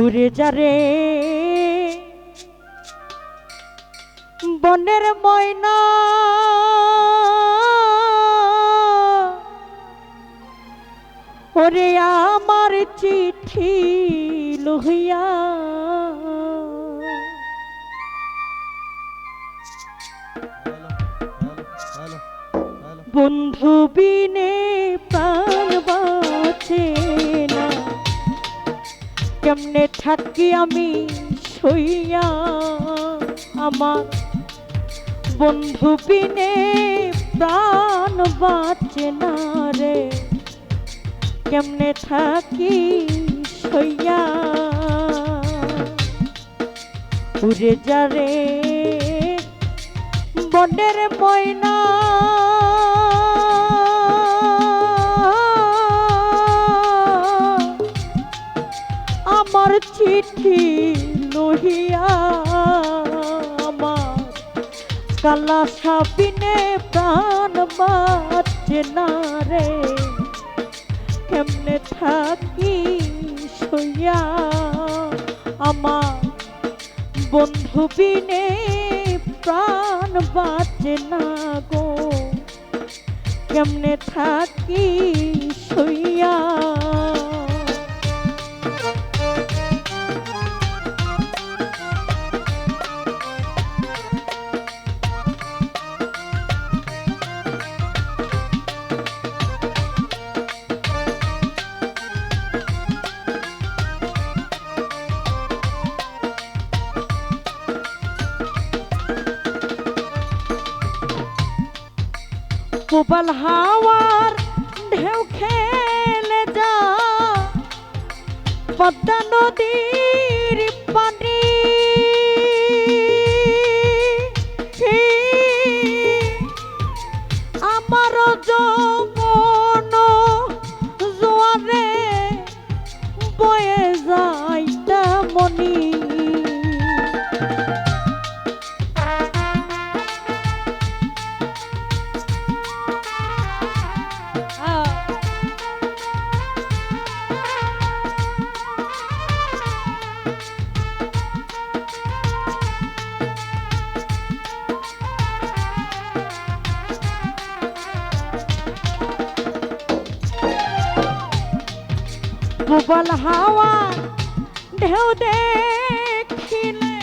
উড়ে যারে বনের ময়না। ওরে আমার চিঠি লোহিয়া বন্ধু বিনে প্রাণ কেমনে থাকি আমি সইয়া আমার বন্ধু বিনে প্রাণ বাঁচে না রে। কেমনে থাকি সইয়া? উড়ে যা রে, বনের ময়না চিঠি লোহিয়া কালা সাবিনে প্রাণ বাঁচছে না রে। কেমনে থাকি সইয়া আমার বন্ধু বিনে প্রাণ বাঁচে না গো। কেমনে থাকি সইয়া প্রবল হাওয়ার ঢেউ খেলে যা পদ্মা নদীর প্রবল হাওয়া, ঢেউ দেখিলে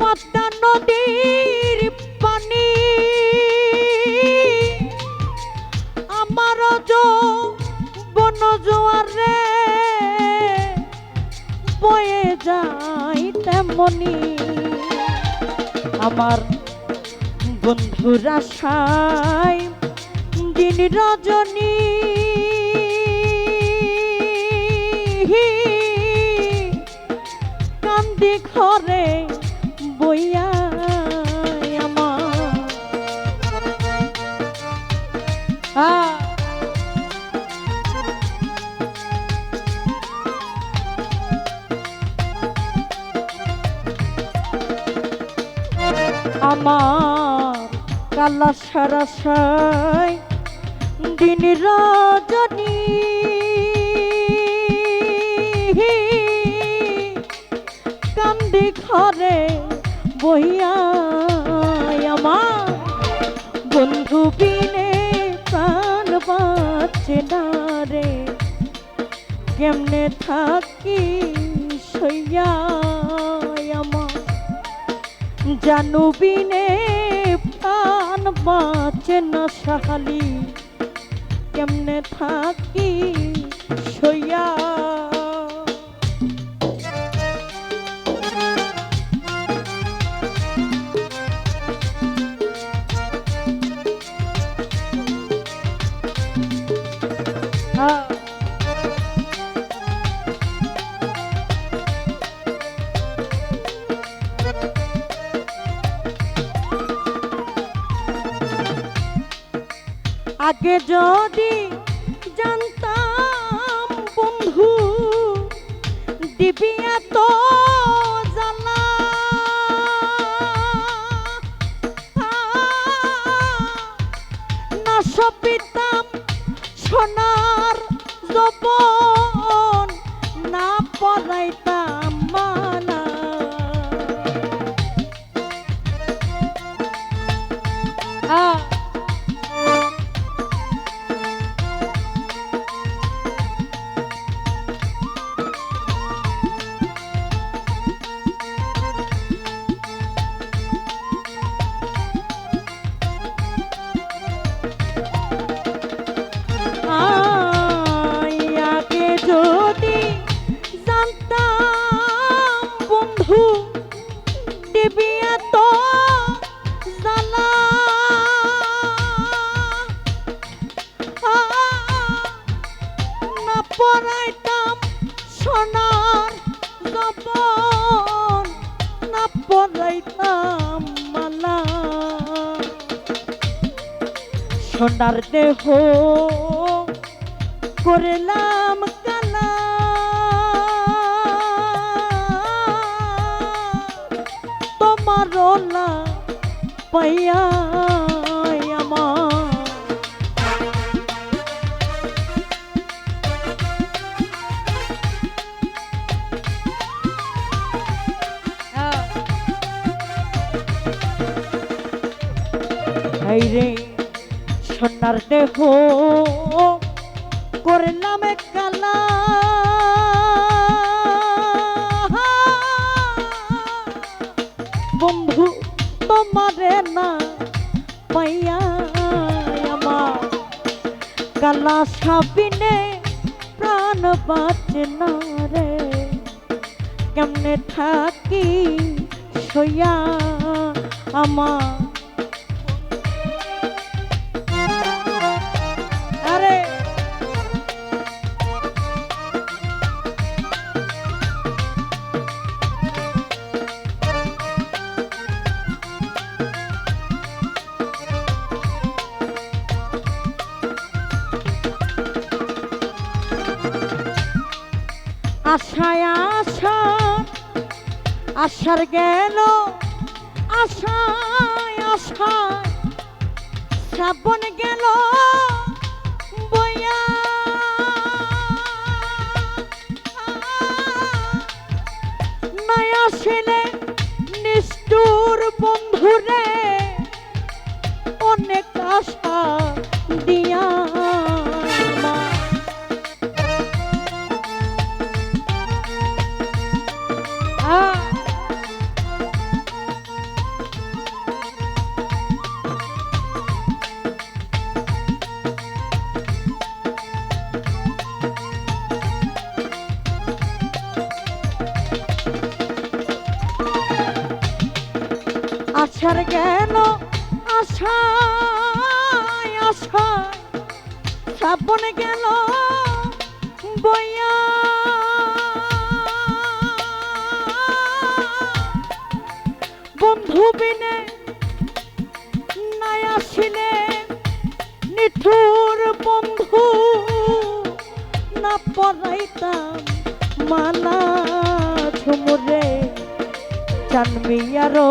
পদ্মা নদীর পানি। আমার বন জোয়ারে বয়ে যায় তেমনি। আমার বন্ধুরা সাই দিন রজনী কান্দি ঘরে বইয়া আমার কালা সারা সাই দিন রজনী ঘরে বইয়া বন্ধু বিনে প্রাণ বাঁচে না রে। কেমনে থাকি সইয়া জানু বিনে প্রাণ বাঁচে না সাহালি। কেমনে থাকি সইয়া আগে যদি জানতাম বন্ধু দিবি এত সপিতাম সোনার জবন না পড়াইতাম সোনার জপন না পড়াইতাম মালা। সোনার দেহ করলাম কালা। তোমার পাইয়া রে। সোনার দেহ করলাম কালা বন্ধু, তোমারে না পাইয়া আমার কালা সাবিনে প্রাণ বাঁচে না রে। কেমনে থাকি সইয়া আমার আশায় আশা, আশার গেল আশায় আশায়। শ্রাবণ গেল বইয়া। নাই আসিলে নিষ্ঠুর বন্ধুরে অনেক আশা দিয়া আশায় আশায় শ্রাবণ গেল বইয়া। বন্ধু বিনে নাই আসিলে নিঠুর বন্ধু। না পড়াইতাম মালা ঝুমুরে জন্মিয়ারো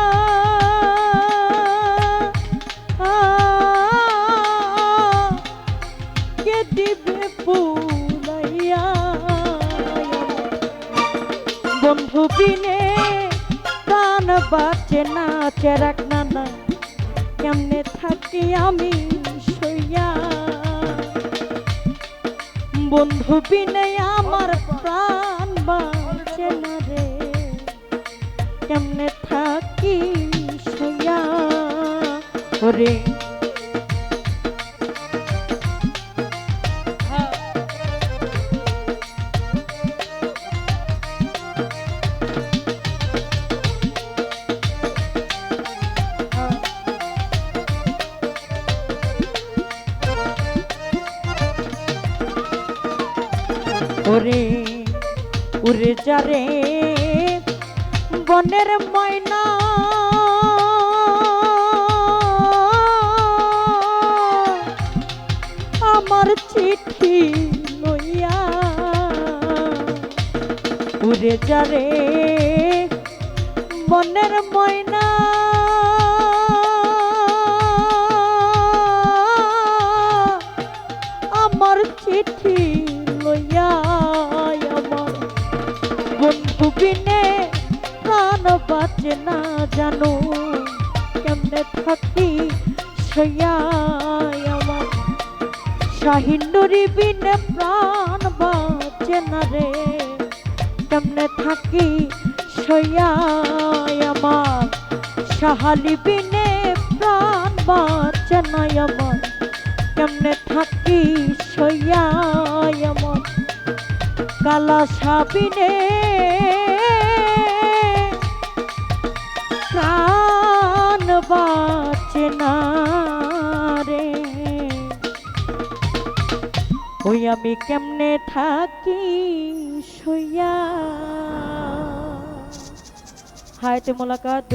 বিনে প্রাণ বাঁচে না চেরাক নানা। কেমনে থাকি আমি সইয়া? বন্ধু বিনে আমার প্রাণ বাঁচে না রে। কেমনে থাকি সইয়া? ওরে ওরে, উড়ে যারে বনের ময়না। আমার চিঠি লইয়া উড়ে যারে বনের ময়না। আমার চিঠি লইয়া বন্ধু বিনে প্রাণ বাঁচে না জানো? কেমনে থাকি সইয়া আমার? শাহিন্দরী বিনে প্রাণ বাঁচে না রে। কেমনে থাকি সইয়াই আমার? সাহালি বিনে প্রাণ বাঁচে নাই আমার। কেমনে থাকি সইয়াই আমার? কালা সাবিনে প্রাণ বাঁচে না রে। ওই আমি কেমনে থাকি সইয়া হায়তে মোলাকাত।